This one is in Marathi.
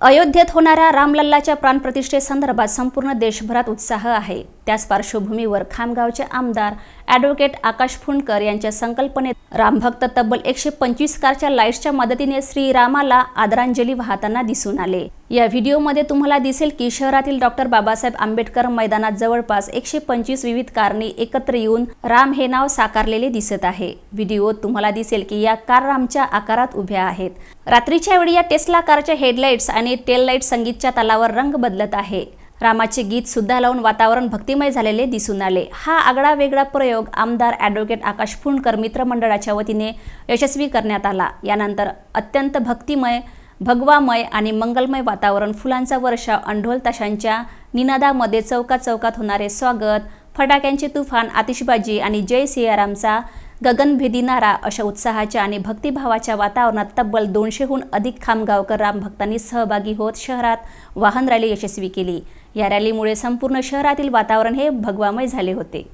अयोध्येत होणाऱ्या रामलल्लाच्या प्राणप्रतिष्ठेसंदर्भात संपूर्ण देशभरात उत्साह आहे. त्याच पार्श्वभूमीवर खामगावचे आमदार ॲडव्होकेट आकाश फुंडकर यांच्या संकल्पनेत रामभक्त तब्बल एकशे पंचवीस कारच्या लाईट्सच्या मदतीने श्रीरामाला आदरांजली वाहताना दिसून आले. या व्हिडिओमध्ये तुम्हाला दिसेल की शहरातील डॉक्टर बाबासाहेब आंबेडकर मैदानात जवळपास एकशे पंचवीस विविध कारने एकत्र येऊन राम हे नाव साकारलेले दिसत आहे. व्हिडिओत तुम्हाला दिसेल की या कार रामच्या आकारात उभ्या आहेत. रात्रीच्या वेळी या टेस्ला कारच्या हेडलाईट्स आणि टेल लाइट संगीतच्या तालावर रंग बदलत आहे. रामाचे गीत सुद्धा लावून वातावरण भक्तिमय झालेले दिसून आले. हा आगळा वेगळा प्रयोग आमदार ॲडव्होकेट आकाश फुंडकर मित्रमंडळाच्या वतीने यशस्वी करण्यात आला. यानंतर अत्यंत भक्तिमय भगवामय आणि मंगलमय वातावरण फुलांचा वर्षाव अंढोल ताशांच्या निनादामध्ये चौकात चौकात होणारे स्वागत फटाक्यांचे तुफान आतिषबाजी आणि जय सियारामचा गगनभेदी नारा अशा उत्साहाच्या आणि भक्तिभावाच्या वातावरणात तब्बल दोनशेहून अधिक खामगावकर रामभक्तांनी सहभागी होत शहरात वाहन रॅली यशस्वी केली. या रॅलीमुळे संपूर्ण शहरातील वातावरण हे भगवामय झाले होते.